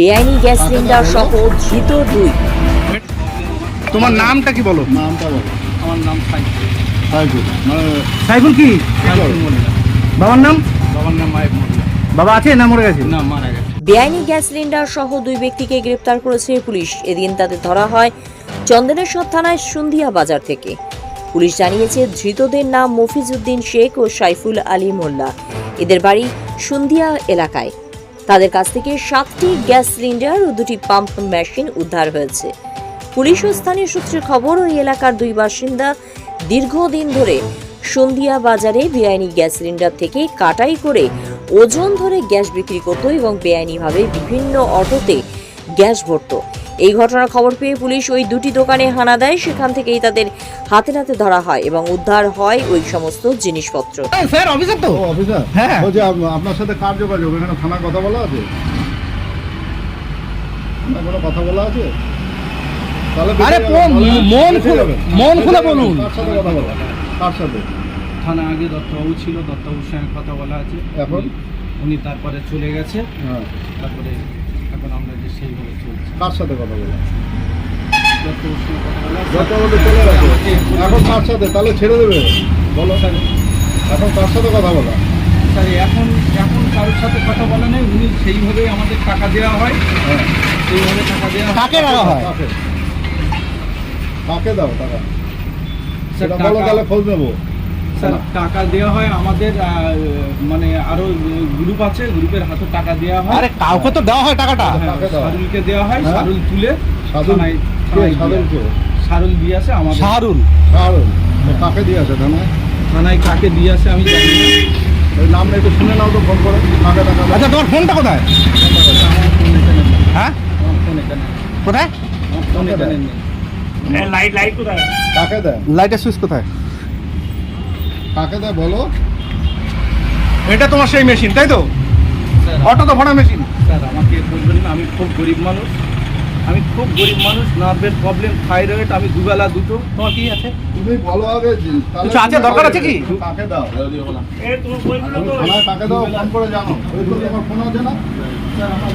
বেআইনি gas cylinder সহ ধৃত দুই। তোমার নামটা কি বলো? নামটা বলো। আমার নাম সাইফুল। সাইফুল। মানে কি? বাবার নাম? বাবার নাম মায়ের বাবা আছে না মরে গেছে? না মারা গেছে। বেআইনি গ্যাস সিলিন্ডার সহ দুই ব্যক্তিকে গ্রেপ্তার করেছে পুলিশ। এদিন তাদের ধরা হয় চন্দনেশ্বর থানায় সন্ধিয়া বাজার থেকে। পুলিশ জানিয়েছে ধৃতদের নাম মফিজউদ্দিন শেখ ও সাইফুল আলী মোল্লা। এদের বাড়ি সন্ধিয়া এলাকায়। তাদের কাছ থেকে সাতটি গ্যাস সিলিন্ডার ও দুটি পাম্প মেশিন উদ্ধার হয়েছে। পুলিশ ও স্থানীয় সূত্রের খবর, ওই এলাকার দুই বাসিন্দা দীর্ঘদিন ধরে সন্ধিয়া বাজারে বেআইনি গ্যাস সিলিন্ডার থেকে কাটাই করে ওজন ধরে গ্যাস বিক্রি করত এবং বেআইনিভাবে বিভিন্ন অটোতে গ্যাস ভরত। এই ঘটনার খবর পেয়ে পুলিশ ওই দুটি দোকানে হানা দেয়। সেখান থেকেই তাদের হাতে নাতে ধরা হয় এবং উদ্ধার হয় ওই সমস্ত জিনিসপত্র। স্যার অফিসার তো? অফিসার? হ্যাঁ। বলছি আপ- আপনার সাথে কার যোগাযোগ? এখানে থানা কথা বলা আছে? থানায় কোনো কথা বলা আছে? তাহলে আরে বেরিয়ে পো- তাহলে মন বেরিয়ে খুলে- যাবেন। মন খুলে বেরিয়ে বলুন। কার সাথে কথা বলা কার সাথে? থানা আগে দত্তবাবু ছিল দত্তবাবুর সঙ্গে কথা বলা আছে। এখন? উনি- উনি তারপরে চলে গেছে। হ্যাঁ। তারপরে এখন আমরা কার সাথে কথা বলা এখন কার সাথে? তাহলে ছেড়ে দেবে। বলো। স্যার। এখন কার সাথে কথা বলা? স্যার এখন এখন কারোর সাথে কথা বলা নেই উনি সেইভাবেই আমাদের টাকা দেওয়া হয়। হ্যাঁ। সেইভাবে টাকা দেওয়া হয়। কাকে রাখা হয়? কাকে? কাকে দাও টাকা? সেটা বলো তাহলে খোঁজ নেব। স্যার টাকা দেওয়া হয় আমাদের মানে আরও গ্রুপ আছে গ্রুপের হাতে টাকা দেওয়া হয়। আরে কাউকে তো দেওয়া হয় টাকাটা। হ্যাঁ, দেওয়া? সারুলকে দেওয়া হয় হ্যাঁ? সারুল তুলে থানায়- সারুল দিয়ে আসে আমাদের। শাহরুল সাধুল তো কাকে দিয়ে আছে থানায়? থানায় কাকে দিয়ে আসে আমি জানি না। ওই নাম একটু শুনে নাও তো ফোন করে। কাকে টাকা আচ্ছা তোমার ফোনটা কোথায়? আমার ফোন এখানে নেই। হ্যাঁ আমার ফোন এখানে নেই। কোথায় ফোন এখানে নেই কাকে দেয়? লাইটের সুইচ কোথায়? কাকে দেয় বলো? এটা তোমার সেই মেশিন তাই তো? অটো তো ভরা মেশিন স্যার আমাকে বলবেন না আমি খুব গরিব মানুষ। আমি খুব গরিব মানুষ নার্ভের প্রবলেম থাইরয়েড আমি দুবেলা দুটো। তোমার কি আছে? তুমি আগে যে, কিছু আছে, দরকার আছে কি? কাকে দাও? তুমি থানায় কাকে দাও ফোন করে জানো। ওই তো তোমার ফোন আছে না? স্যার আমার